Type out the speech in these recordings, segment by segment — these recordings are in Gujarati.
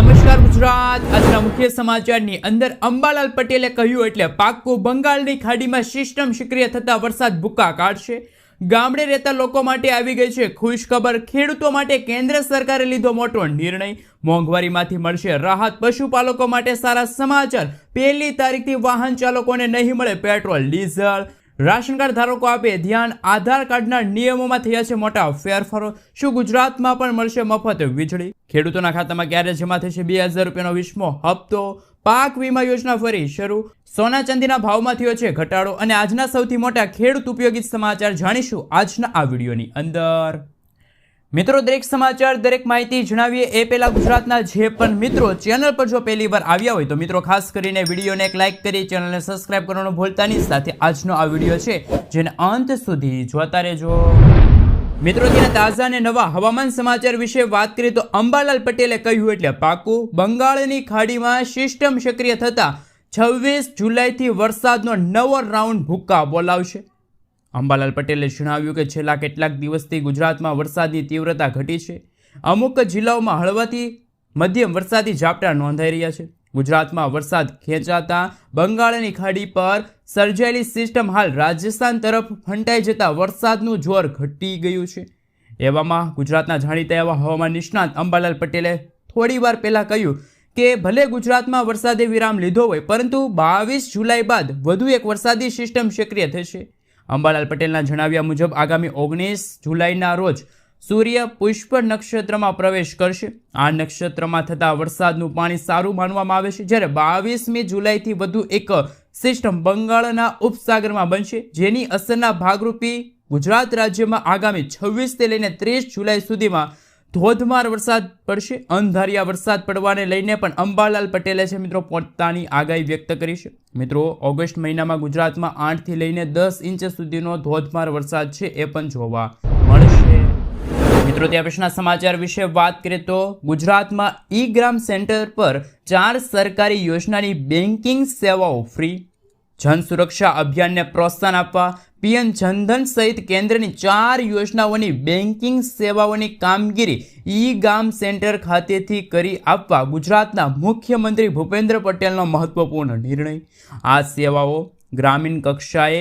નમસ્કાર ગુજરાત. આજના મુખ્ય સમાચારની અંદર અંબાલાલ પટેલે કહ્યું એટલે પાક્કું બંગાળની ખાડીમાં સિસ્ટમ સક્રિય થતા વરસાદ ભૂકા કાઢશે. ગામડે રહેતા લોકો માટે આવી ગઈ છે ખુશ ખબર ખેડૂતો માટે કેન્દ્ર સરકારે લીધો મોટો નિર્ણય. મોંઘવારીમાંથી મળશે રાહત. પશુપાલકો માટે સારા સમાચાર. પહેલી તારીખથી વાહન ચાલકોને નહીં મળે પેટ્રોલ, ડીઝલ રાશન કાર્ડ ધારકો આપે ધ્યાન આધાર કાર્ડના નિયમોમાં થયા છે મોટા ફેરફારો. શું ગુજરાતમાં પણ મળશે મફત વીજળી? ખેડૂતોના ખાતામાં ક્યારે જમા થશે બે હજાર રૂપિયાનો વીસમો હપ્તો? પાક વીમા યોજના ફરી શરૂ. સોના ચાંદીના ભાવમાં થયો છે ઘટાડો અને આજના સૌથી મોટા ખેડૂત ઉપયોગી સમાચાર જાણીશું આજના આ વિડીયોની અંદર. મિત્રો, દરેક સમાચાર, દરેક માહિતી જણાવીએ એ પહેલાં ગુજરાતના જે પણ મિત્રો ચેનલ પર જો પહેલી વાર આવ્યા હોય તો મિત્રો, ખાસ કરીને વિડીયોને એક લાઇક કરી ચેનલને સબસ્ક્રાઇબ કરવાનું ભૂલતાની સાથે આજનો આ વીડિયો છે, જેને અંત સુધી જોતા રહેજો. મિત્રો, ત્યાં તાજા અને નવા હવામાન સમાચાર વિશે વાત કરીએ તો અંબાલાલ પટેલે કહ્યું એટલે પાકું બંગાળની ખાડીમાં સિસ્ટમ સક્રિય થતા છવ્વીસ જુલાઈથી વરસાદનો નવો રાઉન્ડ ભૂક્કા બોલાવશે. અંબાલાલ પટેલે જણાવ્યું કે છેલ્લા કેટલાક દિવસથી ગુજરાતમાં વરસાદની તીવ્રતા ઘટી છે. અમુક જિલ્લાઓમાં હળવાથી મધ્યમ વરસાદી ઝાપટા નોંધાઈ રહ્યા છે. ગુજરાતમાં વરસાદ ખેંચાતા બંગાળની ખાડી પર સર્જાયેલી સિસ્ટમ હાલ રાજસ્થાન તરફ ફંટાઈ જતા વરસાદનું જોર ઘટી ગયું છે. એવામાં ગુજરાતના જાણીતા એવા હવામાન નિષ્ણાત અંબાલાલ પટેલે થોડી વાર પહેલાં કહ્યું કે ભલે ગુજરાતમાં વરસાદે વિરામ લીધો હોય, પરંતુ બાવીસ જુલાઈ બાદ વધુ એક વરસાદી સિસ્ટમ સક્રિય થશે. અંબાલાલ પટેલના જણાવ્યા મુજબ, આગામી ઓગણીસ જુલાઈના રોજ સૂર્ય પુષ્પ નક્ષત્રમાં પ્રવેશ કરશે. આ નક્ષત્રમાં થતા વરસાદનું પાણી સારું માનવામાં આવે છે. જ્યારે બાવીસમી જુલાઈથી વધુ એક સિસ્ટમ બંગાળના ઉપસાગરમાં બનશે. જેની અસરના ભાગરૂપી ગુજરાત રાજ્યમાં આગામી છવ્વીસથી લઈને ત્રીસ જુલાઈ સુધીમાં ધોધમાર વરસાદ પડશે, અંધારિયા વરસાદ પડવાને લઈને પણ અંબાલાલ પટેલે છે મિત્રો પોતાની આગાહી વ્યક્ત કરી છે. મિત્રો, ઓગસ્ટ મહિનામાં ગુજરાતમાં આઠથી લઈને દસ ઇંચ સુધીનો ધોધમાર વરસાદ છે એ પણ જોવા મળશે. મિત્રો ત્યાં પછીના સમાચાર વિશે વાત કરીએ તો ગુજરાતમાં ઈ ગ્રામ સેન્ટર પર ચાર સરકારી યોજનાની બેન્કિંગ સેવાઓ ફ્રી. જન સુરક્ષા અભિયાનને પ્રોત્સાહન આપવા પીએમ જનધન સહિત કેન્દ્રની ચાર યોજનાઓની બેન્કિંગ સેવાઓની કામગીરી ઈ ગામ સેન્ટર ખાતેથી કરી આપવા ગુજરાતના મુખ્યમંત્રી ભૂપેન્દ્ર પટેલનો મહત્વપૂર્ણ નિર્ણય. આ સેવાઓ ગ્રામીણ કક્ષાએ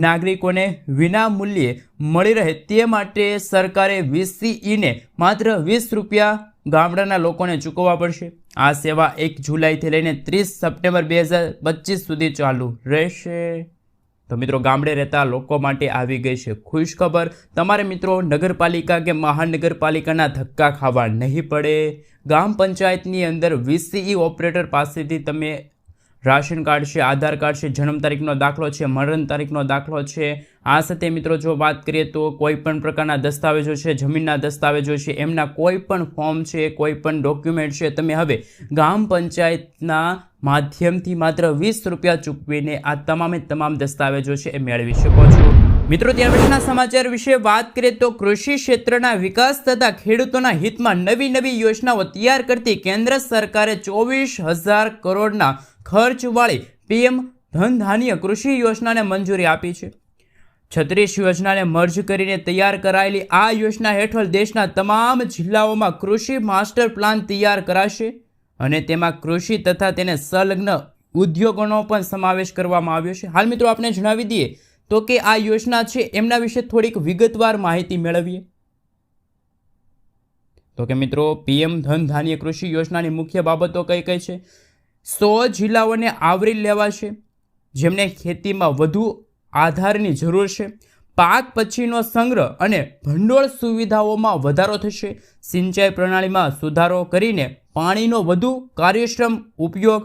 નાગરિકોને વિના મૂલ્યે મળી રહે તે માટે સરકારે વીસીઈને માત્ર વીસ રૂપિયા ગામડાના લોકોને ચૂકવવા પડશે. આ સેવા એક જુલાઈથી લઈને ત્રીસ સપ્ટેમ્બર બે હજાર સુધી ચાલુ રહેશે. તો મિત્રો ગામડે રહેતા લોકો માટે આવી ગઈ છે ખુશ ખબર તમારે મિત્રો નગરપાલિકા કે મહાનગરપાલિકાના ધક્કા ખાવા નહીં પડે. ગામ પંચાયતની અંદર વીસીઈ ઓપરેટર પાસેથી તમે રાશન કાર્ડ છે, આધાર કાર્ડ છે, જન્મ તારીખનો દાખલો છે, મરણ તારીખનો દાખલો છે. આ સાથે મિત્રો જો વાત કરીએ તો કોઈ પણ પ્રકારના દસ્તાવેજો છે, જમીનના દસ્તાવેજો છે, એમના કોઈ પણ ફોર્મ છે, કોઈ પણ ડોક્યુમેન્ટ છે, તમે હવે ગામ પંચાયતના માધ્યમથી માત્ર વીસ રૂપિયા ચૂકવીને આ તમામે તમામ દસ્તાવેજો છે એ મેળવી શકો છો. મિત્રો, ત્યાર સમાચાર વિશે વાત કરીએ તો કૃષિ ક્ષેત્રના વિકાસ તથા ખેડૂતોના હિતમાં નવી નવી યોજનાઓ તૈયાર કરતી કેન્દ્ર સરકારે ચોવીસ હજાર કરોડના ખર્ચવાળી પીએમ ધનધાન્ય કૃષિ યોજનાને મંજૂરી આપી છે. છત્રીસ યોજનાને મર્જ કરીને તૈયાર કરાયેલી આ યોજના હેઠળ દેશના તમામ જિલ્લાઓમાં કૃષિ માસ્ટર પ્લાન તૈયાર કરાશે અને તેમાં કૃષિ તથા તેને સંલગ્ન ઉદ્યોગોનો પણ સમાવેશ કરવામાં આવ્યો છે. હાલ મિત્રો આપણે જણાવી દઈએ તો કે આ યોજના છે એમના વિશે થોડીક વિગતવાર માહિતી મેળવીએ. તો કે મિત્રો, પીએમ ધન ધાન્ય કૃષિ યોજનાની મુખ્ય બાબતો કઈ કઈ છે? સો જિલ્લાઓને આવરી લેવાશે, જેમને ખેતીમાં વધુ આધારની જરૂર છે. પાક પછીનો સંગ્રહ અને ભંડોળ સુવિધાઓમાં વધારો થશે. સિંચાઈ પ્રણાલીમાં સુધારો કરીને પાણીનો વધુ કાર્યક્ષમ ઉપયોગ,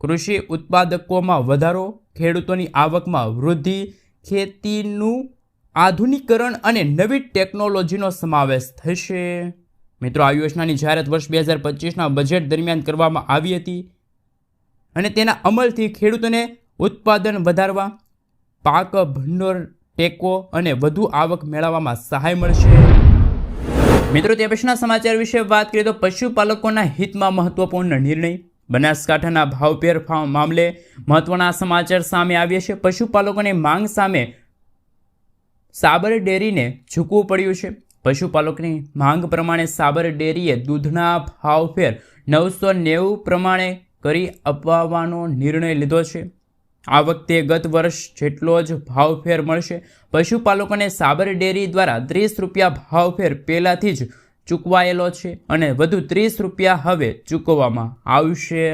કૃષિ ઉત્પાદકોમાં વધારો, ખેડૂતોની આવકમાં વૃદ્ધિ, ખેતીનું આધુનિકરણ અને નવી ટેકનોલોજીનો સમાવેશ થશે. મિત્રો, આ યોજનાની જાહેરાત વર્ષ બે હજાર પચીસના બજેટ દરમિયાન કરવામાં આવી હતી. અને તેના અમલથી ખેડૂતોને ઉત્પાદન વધારવા, પાક, ભંડોળ ટેકો અને વધુ આવક મેળવવામાં સહાય મળશે. મિત્રો, તે પછીના સમાચાર વિશે વાત કરીએ તો પશુપાલકોના હિતમાં મહત્વપૂર્ણ નિર્ણય. બનાસકાંઠાના ભાવ ફા- મામલે મહત્વના સમાચાર સામે આવ્યા છે. પશુપાલકોની માંગ સામે સાબર ડેરીને ઝૂકવું પડ્યું છે. પશુપાલકની માંગ પ્રમાણે સાબર ડેરીએ દૂધના ભાવફેર નવસો નેવું પ્રમાણે કરી અપાવવાનો નિર્ણય લીધો છે. આ વખતે ગત વર્ષ જેટલો જ ભાવફેર મળશે. પશુપાલકોને સાબર ડેરી દ્વારા ત્રીસ રૂપિયા ભાવફેર પહેલાંથી જ ચૂકવાયેલો છે અને વધુ ત્રીસ રૂપિયા હવે ચૂકવવામાં આવશે.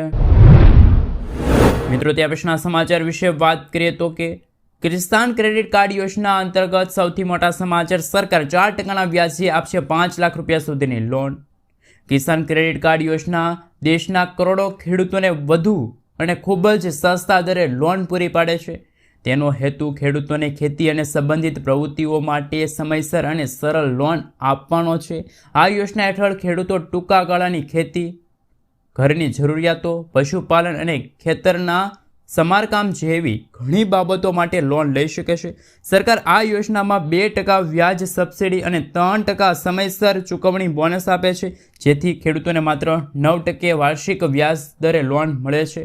મિત્રો ત્યાં પછીના સમાચાર વિશે વાત કરીએ તો કે કિસાન ક્રેડિટ કાર્ડ યોજના અંતર્ગત સૌથી મોટા સમાચાર સરકાર ચાર ટકાના વ્યાજે આપશે પાંચ લાખ રૂપિયા સુધીની લોન. કિસાન ક્રેડિટ કાર્ડ યોજના દેશના કરોડો ખેડૂતોને વધુ અને ખૂબ જ સસ્તા દરે લોન પૂરી પાડે છે. તેનો હેતુ ખેડૂતોને ખેતી અને સંબંધિત પ્રવૃત્તિઓ માટે સમયસર અને સરળ લોન આપવાનો છે. આ યોજના હેઠળ ખેડૂતો ટૂંકા ગાળાની ખેતી, ઘરની જરૂરિયાતો, પશુપાલન અને ખેતરના સમારકામ જેવી ઘણી બાબતો માટે લોન લઈ શકે છે. સરકાર આ યોજનામાં બે ટકા વ્યાજ સબસિડી અને ત્રણ ટકા સમયસર ચૂકવણી બોનસ આપે છે, જેથી ખેડૂતોને માત્ર નવ ટકે વાર્ષિક વ્યાજ દરે લોન મળે છે.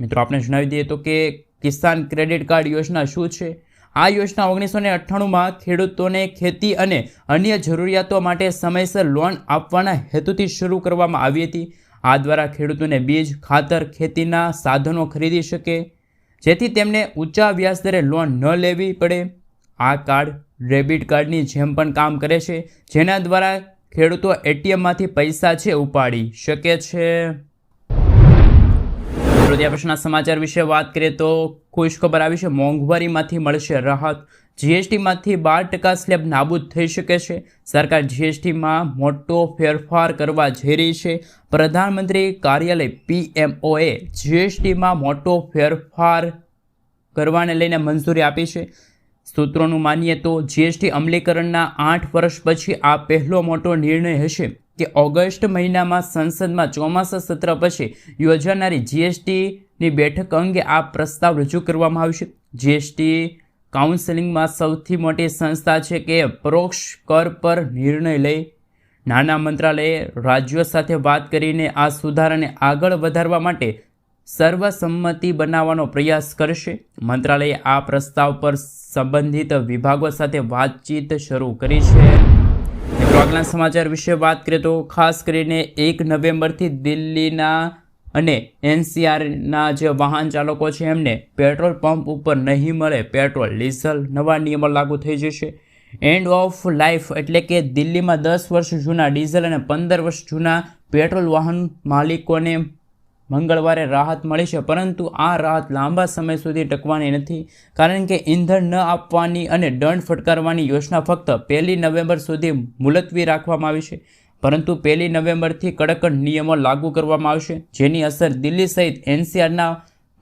મિત્રો આપણે જણાવી દઈએ તો કે કિસાન ક્રેડિટ કાર્ડ યોજના શું છે? આ યોજના ઓગણીસો ને અઠ્ઠાણુંમાં ખેડૂતોને ખેતી અને અન્ય જરૂરિયાતો માટે સમયસર લોન આપવાના હેતુથી શરૂ કરવામાં આવી હતી. આ દ્વારા ખેડૂતોને બીજ, ખાતર, ખેતીના સાધનો ખરીદી શકે, જેથી તેમને ઊંચા વ્યાજદરે લોન ન લેવી પડે. આ કાર્ડ ડેબિટ કાર્ડની જેમ પણ કામ કરે છે, જેના દ્વારા ખેડૂતો એટીએમમાંથી પૈસા છે ઉપાડી શકે છે. મિત્રો ત્યાં સમાચાર વિશે વાત કરીએ તો ખુશ ખબર આવી છે. મોંઘવારીમાંથી મળશે રાહત. જીએસટીમાંથી બાર ટકા સ્લેબ નાબૂદ થઈ શકે છે. સરકાર જીએસટીમાં મોટો ફેરફાર કરવા જઈ રહી છે. પ્રધાનમંત્રી કાર્યાલય પીએમઓએ જીએસટીમાં મોટો ફેરફાર કરવાને લઈને મંજૂરી આપી છે. સૂત્રોનું માનીએ તો જીએસટી અમલીકરણના આઠ વર્ષ પછી આ પહેલો મોટો નિર્ણય હશે કે ઓગસ્ટ મહિનામાં સંસદમાં ચોમાસા સત્ર પછી યોજાનારી જીએસટીની બેઠક અંગે આ પ્રસ્તાવ રજૂ કરવામાં આવશે. જીએસટી કાઉન્સેલિંગમાં સૌથી મોટી સંસ્થા છે કે પરોક્ષ કર પર નિર્ણય લઈ. નાના મંત્રાલયે રાજ્યો સાથે વાત કરીને આ સુધારાને આગળ વધારવા માટે સર્વસંમતિ બનાવવાનો પ્રયાસ કરશે. મંત્રાલયે આ પ્રસ્તાવ પર સંબંધિત વિભાગો સાથે વાતચીત શરૂ કરી છે. મિત્રો, આગલા સમાચાર વિશે વાત કરીએ તો ખાસ કરીને એક નવેમ્બરથી દિલ્હીના અને એનસીઆરના જે વાહન ચાલકો છે, એમને પેટ્રોલ પંપ ઉપર નહીં મળે, પેટ્રોલ, ડીઝલ નવા નિયમો લાગુ થઈ જશે. એન્ડ ઓફ લાઈફ એટલે કે દિલ્હીમાં દસ વર્ષ જૂના ડીઝલ અને પંદર વર્ષ જૂના પેટ્રોલ વાહન માલિકોને મંગળવારે રાહત મળી છે, પરંતુ આ રાહત લાંબા સમય સુધી ટકવાની નથી, કારણ કે ઈંધણ ન આપવાની અને દંડ ફટકારવાની યોજના ફક્ત પહેલી નવેમ્બર સુધી મુલતવી રાખવામાં આવી છે. પરંતુ પહેલી નવેમ્બરથી કડક નિયમો લાગુ કરવામાં આવશે, જેની અસર દિલ્હી સહિત એનસીઆરના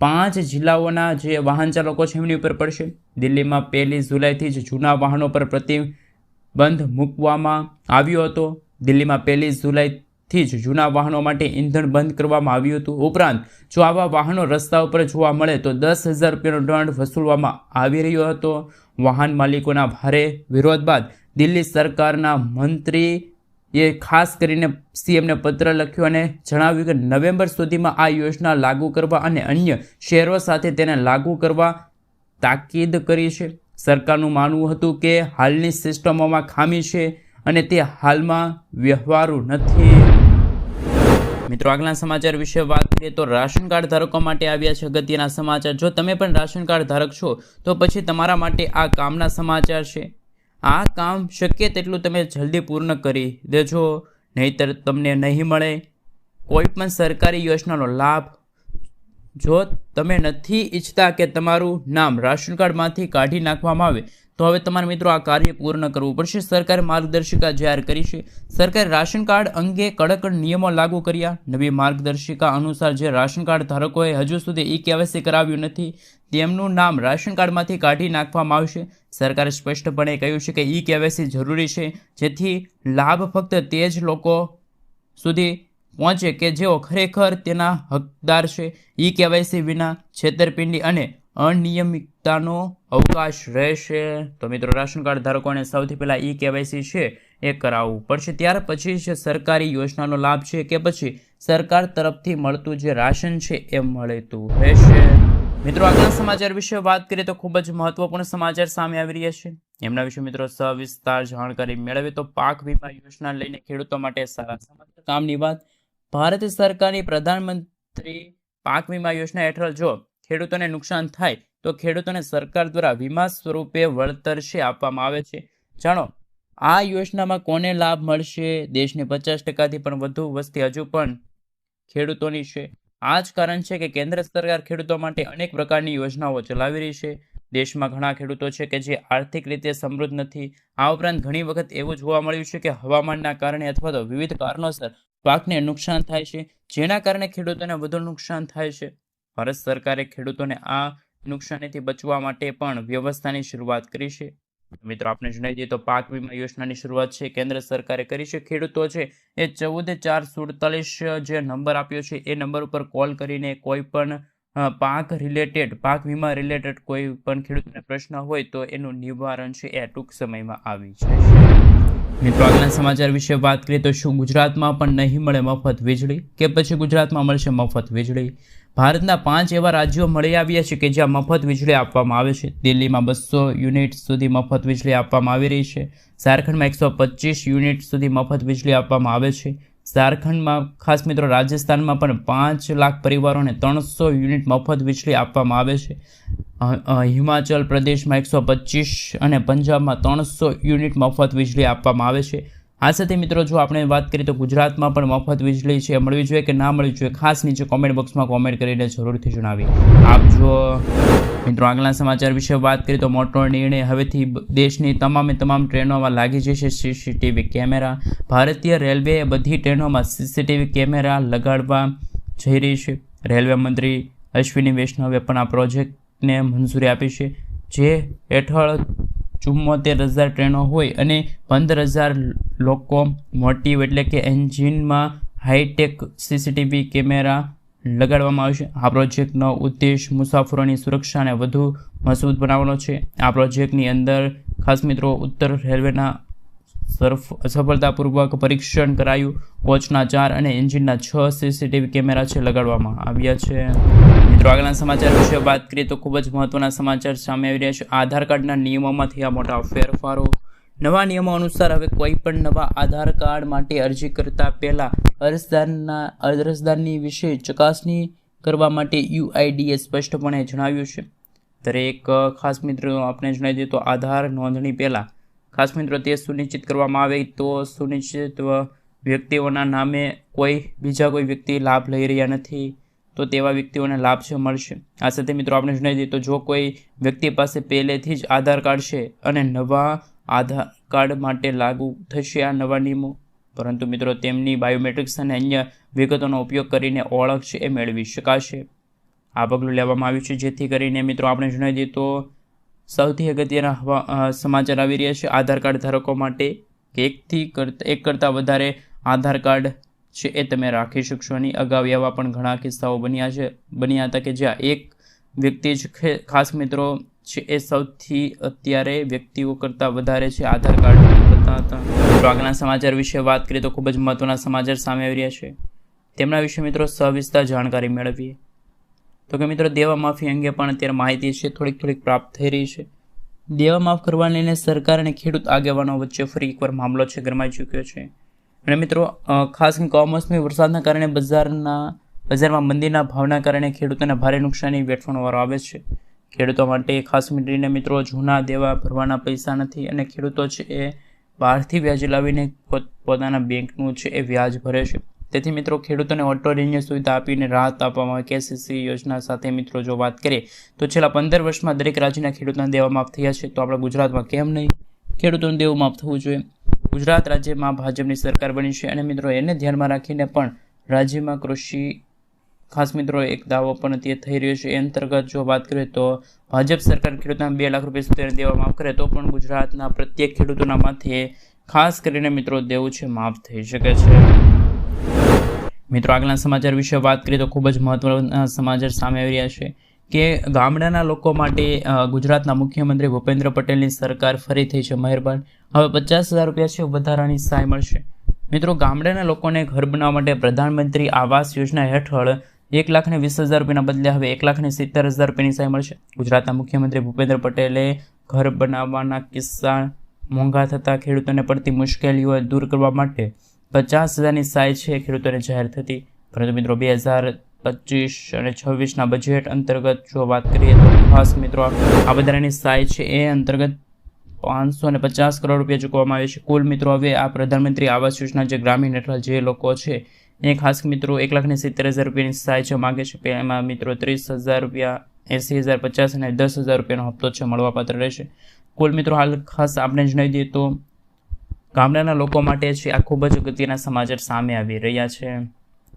પાંચ જિલ્લાઓના જે વાહન ચાલકો છે એમની ઉપર પડશે. દિલ્હીમાં પહેલી જુલાઈથી જ જૂના વાહનો પર પ્રતિબંધ મૂકવામાં આવ્યો હતો. દિલ્હીમાં પહેલી જુલાઈથી જ જૂના વાહનો માટે ઈંધણ બંધ કરવામાં આવ્યું હતું. ઉપરાંત, જો આવા વાહનો રસ્તા ઉપર જોવા મળે તો દસ હજાર રૂપિયાનો દંડ વસૂલવામાં આવી રહ્યો હતો. વાહન માલિકોના ભારે વિરોધ બાદ દિલ્હી સરકારના મંત્રી એ ખાસ કરીને સીએમને પત્ર લખ્યો અને જણાવ્યું કે નવેમ્બર સુધીમાં આ યોજના લાગુ કરવા અને અન્ય શહેરો સાથે તેને લાગુ કરવા તાકીદ કરી છે. સરકારનું માનવું હતું કે હાલની સિસ્ટમોમાં ખામી છે અને તે હાલમાં વ્યવહારુ નથી. મિત્રો આગલા સમાચાર વિશે વાત કરીએ તો રાશન કાર્ડ ધારકો માટે આવ્યા છે અગત્યના સમાચાર. જો તમે પણ રાશન કાર્ડ ધારક છો, તો પછી તમારા માટે આ કામના સમાચાર છે. આ કામ શક્ય તેટલું તમે જલ્દી પૂર્ણ કરી દેજો, નહીતર તમને નહીં મળે. કોઈ પણ સરકારી યોજનાનો લાભ જો તમે નથી ઈચ્છતા કે તમારું નામ રાશન કાર્ડમાંથી કાઢી નાખવામાં આવે તો હવે તમારા મિત્રો આ કાર્ય પૂર્ણ કરવું પડશે. સરકારે માર્ગદર્શિકા જાહેર કરી છે. સરકારે રાશન કાર્ડ અંગે કડક નિયમો લાગુ કર્યા. નવી માર્ગદર્શિકા અનુસાર જે રાશન કાર્ડ ધારકોએ હજુ સુધી ઈ કેવાયસી કરાવ્યું નથી, તેમનું નામ રાશન કાર્ડમાંથી કાઢી નાખવામાં આવશે. સરકારે સ્પષ્ટપણે કહ્યું છે કે ઈ કેવાયસી જરૂરી છે, જેથી લાભ ફક્ત તે જ લોકો સુધી પહોંચે કે જેઓ ખરેખર તેના હકદાર છે. ઈ કેવાયસી વિના છેતરપિંડી અને અનિયમિતતાનો અવકાશ રહેશે. તો મિત્રો, રાશન કાર્ડ ધારકોને સૌથી પહેલાં ઈ કેવાયસી છે, એ કરાવવું પડશે. ત્યાર પછી જે સરકારી યોજનાનો લાભ છે કે પછી સરકાર તરફથી મળતું જે રાશન છે, એ મળતું રહેશે. મિત્રો આગળના સમાચાર વિશે વાત કરીએ તો ખૂબ જ મહત્વપૂર્ણ સમાચાર સામે આવી રહ્યા છે. એમના વિશે મિત્રો સવિસ્તાર જાણકારી મેળવી તો પાક વીમા યોજના લઈને ખેડૂતો માટે સારા સમાચાર. કામની વાત, ભારત સરકારની પ્રધાનમંત્રી પાક વીમા યોજના હેઠળ જો ખેડૂતોને નુકસાન થાય તો ખેડૂતોને સરકાર દ્વારા વીમા સ્વરૂપે વળતર છે આપવામાં આવે છે. જાણો, આ યોજનામાં કોને લાભ મળશે? દેશની પચાસ ટકાથી પણ વધુ વસ્તી હજુ પણ ખેડૂતોની છે. આ જ કારણ છે કે કેન્દ્ર સરકાર ખેડૂતો માટે અનેક પ્રકારની યોજનાઓ ચલાવી રહી છે. દેશમાં ઘણા ખેડૂતો છે કે જે આર્થિક રીતે સમૃદ્ધ નથી. આ ઉપરાંત ઘણી વખત એવું જોવા મળ્યું છે કે હવામાનના કારણે અથવા તો વિવિધ કારણોસર પાકને નુકસાન થાય છે, જેના કારણે ખેડૂતોને વધુ નુકસાન થાય છે. ભારત સરકારે ખેડૂતોને આ નુકસાનીથી બચવા માટે પણ વ્યવસ્થાની શરૂઆત કરી છે. મિત્રો આપણે જણાવી દઈએ તો પાક વીમા યોજનાની શરૂઆત છે. કેન્દ્ર સરકારે કરી છે. ખેડૂતો છે એ ચૌદ ચાર સુડતાલીસ જે નંબર આપ્યો છે એ નંબર ઉપર કોલ કરીને કોઈ પણ પાક રિલેટેડ, પાક વીમા રિલેટેડ કોઈ પણ ખેડૂતને પ્રશ્ન હોય તો એનું નિવારણ છે એ ટૂંક સમયમાં આવી છે. મિત્રો આગળના સમાચાર વિશે વાત કરીએ તો શું ગુજરાતમાં પણ નહીં મળે મફત વીજળી? કે પછી ગુજરાતમાં મળશે મફત વીજળી? ભારતના પાંચ એવા રાજ્યો મળી આવ્યા છે કે જ્યાં મફત વીજળી આપવામાં આવે છે. દિલ્હીમાં બસો યુનિટ સુધી મફત વીજળી આપવામાં આવી રહી છે. ઝારખંડમાં એકસો પચીસ યુનિટ સુધી મફત વીજળી આપવામાં આવે છે. ઝારખંડમાં, ખાસ મિત્રો, રાજસ્થાનમાં પણ પાંચ લાખ પરિવારોને ત્રણસો યુનિટ મફત વીજળી આપવામાં આવે છે. હિમાચલ પ્રદેશમાં એકસો પચીસ અને પંજાબમાં ત્રણસો યુનિટ મફત વીજળી આપવામાં આવે છે. આ સાથે મિત્રો, જો આપણે વાત કરીએ તો ગુજરાતમાં પણ મફત વીજળી છે, મળવી જોઈએ કે ના મળવી જોઈએ? ખાસ નીચે કોમેન્ટ બોક્સમાં કોમેન્ટ કરીને જરૂરથી જણાવી. આપ જો મિત્રો આગલા સમાચાર વિશે વાત કરીએ તો મોટો નિર્ણય હવેથી દેશની તમામે તમામ ટ્રેનોમાં લાગી જશે સીસીટીવી કેમેરા. ભારતીય રેલવેએ બધી ટ્રેનોમાં સીસીટીવી કેમેરા લગાડવા જઈ રહી છે. રેલવે મંત્રી અશ્વિની વૈષ્ણવે પણ આ પ્રોજેક્ટને મંજૂરી આપી છે. જે હેઠળ ચુમ્મોતેર હજાર ટ્રેનો હોય અને પંદર હજાર લોકો મોટિવ એટલે કે એન્જિનમાં હાઈટેક સીસીટીવી કેમેરા લગાડવામાં આવશે. આ પ્રોજેક્ટનો ઉદ્દેશ મુસાફરોની સુરક્ષાને વધુ મજબૂત બનાવવાનો છે. આ પ્રોજેક્ટની અંદર ખાસ મિત્રો ઉત્તર રેલવેના સફળતાપૂર્વક પરીક્ષણ કરાયું. કોચના ચાર અને એન્જિનના છ સીસીટીવી કેમેરા છે લગાડવામાં આવ્યા છે. મિત્રો, આગળના સમાચાર વિશે વાત કરીએ તો ખૂબ જ મહત્વના સમાચાર સામે આવી રહ્યા છે. આધાર કાર્ડના નિયમોમાંથી આ મોટા ફેરફારો. નવા નિયમો અનુસાર હવે કોઈ પણ નવા આધાર કાર્ડ માટે અરજી કરતા પહેલા અરજદારના, અરજદારની વિશે ચકાસણી કરવા માટે યુઆઈડીએ સ્પષ્ટપણે જણાવ્યું છે. દરેક, ખાસ મિત્રો, આપણે જણાવી દઈએ તો આધાર નોંધણી પહેલાં ખાસ મિત્રો, તે સુનિશ્ચિત કરવામાં આવે તો સુનિશ્ચિત વ્યક્તિઓના નામે કોઈ બીજા કોઈ વ્યક્તિ લાભ લઈ રહ્યા નથી, તો તેવા વ્યક્તિઓને લાભ છે, મળશે. આ સાથે મિત્રો, આપણે જણાવી દઈએ તો જો કોઈ વ્યક્તિ પાસે પહેલેથી જ આધાર કાર્ડ છે અને નવા આધાર કાર્ડ માટે લાગુ થશે આ નવા નિયમો, પરંતુ મિત્રો, તેમની બાયોમેટ્રિક્સ અને અન્ય વિગતોનો ઉપયોગ કરીને ઓળખ છે એ મેળવી શકાશે. આ પગલું લેવામાં આવ્યું છે, જેથી કરીને મિત્રો, આપણે જણાવી દઈએ તો સૌથી અગત્યના સમાચાર આવી રહ્યા છે આધાર કાર્ડ ધારકો માટે. કે એકથી કરતા, એક કરતાં વધારે આધાર કાર્ડ છે એ તમે રાખી શકશો નહીં. અગાઉ એવા પણ ઘણા કિસ્સાઓ બન્યા છે, બન્યા હતા કે જ્યાં એક વ્યક્તિ જ ખાસ મિત્રો છે એ સૌથી અત્યારે વ્યક્તિઓ કરતાં વધારે છે આધાર કાર્ડ કરતા હતા. તો સમાચાર વિશે વાત કરીએ તો ખૂબ જ મહત્વના સમાચાર સામે આવી રહ્યા છે. તેમના વિશે મિત્રો સવિસ્તાર જાણકારી મેળવીએ. તો કે મિત્રો, દેવા માફી અંગે પણ અત્યારે માહિતી છે, થોડીક થોડીક પ્રાપ્ત થઈ રહી છે. દેવા માફ કરવાને લઈને સરકાર અને ખેડૂત આગેવાનો વચ્ચે ફરી એકવાર મામલો છે, ગરમાઈ ચૂક્યો છે. અને મિત્રો ખાસ કમોસમી વરસાદના કારણે બજારના, બજારમાં મંદીના ભાવના કારણે ખેડૂતોને ભારે નુકસાની વેઠવાનો આવે છે. ખેડૂતો માટે ખાસ કરીને મિત્રો, જૂના દેવા ભરવાના પૈસા નથી અને ખેડૂતો છે એ બહારથી વ્યાજ લાવીને પોત- પોતાના બેંકનું છે એ વ્યાજ ભરે છે. તેથી મિત્રો, ખેડૂતોને ઓટો રિન્યુ સુવિધા આપીને રાહત આપવામાં કેસીસી યોજના સાથે મિત્રો, જો વાત કરીએ, તો છેલ્લા પંદર વર્ષમાં દરેક રાજ્યના ખેડૂતોના દેવા માફ થયા છે. તો આપણા ગુજરાતમાં કેમ નહીં? ખેડૂતોનું દેવું માફ થવું જોઈએ. ગુજરાત રાજ્યમાં ભાજપની સરકાર બની છે અને મિત્રો, એને ધ્યાનમાં રાખીને પણ રાજ્યમાં કૃષિ, ખાસ મિત્રો, એક દાવો પણ તે થઈ રહ્યો છે. એ અંતર્ગત જો વાત કરીએ તો ભાજપ સરકાર ખેડૂતોના બે લાખ રૂપિયા સુધી દેવા માફ કરે, તો પણ ગુજરાતના પ્રત્યેક ખેડૂતોના માથે ખાસ કરીને મિત્રો, દેવું છે, માફ થઈ શકે છે. મિત્રો આગલા સમાચાર વિશે વાત કરીએ તો ખૂબ જ મહત્વના સમાચાર સામે આવી રહ્યા છે કે ગામડાના લોકો માટે ગુજરાતના મુખ્યમંત્રી ભૂપેન્દ્ર પટેલની સરકાર ફરી થઈ છે મહેરબાન. હવે પચાસ હજાર રૂપિયા છે, વધારાની સહાય મળશે. મિત્રો, ગામડાના લોકોને ઘર બનાવવા માટે પ્રધાનમંત્રી આવાસ યોજના હેઠળ એક લાખને વીસ હજાર રૂપિયાના બદલે હવે એક લાખને સિત્તેર હજાર રૂપિયાની સહાય મળશે. ગુજરાતના મુખ્યમંત્રી ભૂપેન્દ્ર પટેલે ઘર બનાવવાના કિસ્સા મોંઘા થતા ખેડૂતોને પડતી મુશ્કેલીઓ દૂર કરવા માટે પચાસ હજારની સહાય છે ખેડૂતોને જાહેર થતી. પરંતુ મિત્રો બે હજાર પચીસ અને છવ્વીસના બજેટ અંતર્ગત જો વાત કરીએ તો ખાસ મિત્રો આ વધારાની સહાય છે એ અંતર્ગત પાંચસો ને પચાસ કરોડ રૂપિયા ચૂકવવામાં આવે છે. કુલ મિત્રો હવે આ પ્રધાનમંત્રી આવાસ યોજના જે ગ્રામીણ હેઠળ જે લોકો છે એ ખાસ મિત્રો એક લાખને સિત્તેર હજાર રૂપિયાની સહાય છે, માગે છે. એમાં મિત્રો ત્રીસ હજાર રૂપિયા, એંસી હજાર પચાસ અને દસ હજાર રૂપિયાનો હપ્તો છે, મળવાપાત્ર રહેશે. કુલ મિત્રો હાલ ખાસ આપણે જણાવી દઈએ તો ગામડાના લોકો માટે છે આ ખૂબ જ અગત્યના સમાચાર સામે આવી રહ્યા છે.